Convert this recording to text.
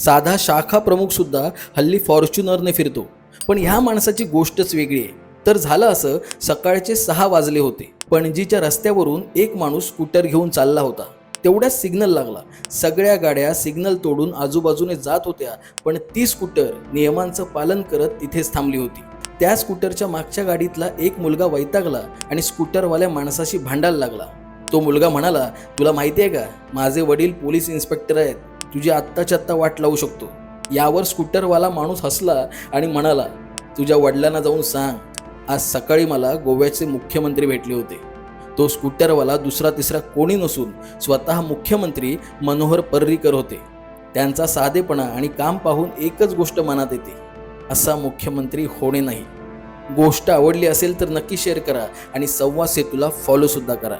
साधा शाखा प्रमुख सुद्धा हल्ली फॉर्च्युनरने फिरतो. पण ह्या माणसाची गोष्टच वेगळी आहे. तर झालं असं सकाळचे सहा वाजले होते. पणजीच्या रस्त्यावरून एक माणूस स्कूटर घेऊन चालला होता. तेवढ्याच सिग्नल लागला. सगळ्या गाड्या सिग्नल तोडून आजूबाजूने जात होत्या पण ती स्कूटर नियमांचं पालन करत तिथेच थांबली होती. त्या स्कूटरच्या मागच्या गाडीतला एक मुलगा वैतागला आणि स्कूटरवाल्या माणसाशी भांडायला लागला. तो मुलगा म्हणाला तुला माहिती आहे का माझे वडील पोलीस इन्स्पेक्टर आहेत. तुझी आत्ताच्या आत्ता वाट लावू शकतो. यावर स्कूटरवाला माणूस हसला आणि म्हणाला तुझ्या वडिलांना जाऊन सांग आज सकाळी मला गोव्याचे मुख्यमंत्री भेटले होते. तो स्कूटरवाला दुसरा तिसरा कोणी नसून स्वतः मुख्यमंत्री मनोहर पर्रीकर होते. त्यांचा साधेपणा आणि काम पाहून एकच गोष्ट मनात येते असा मुख्यमंत्री होणे नाही. गोष्ट आवडली असेल तर नक्की शेअर करा आणि संवाद सेतूला फॉलोसुद्धा करा.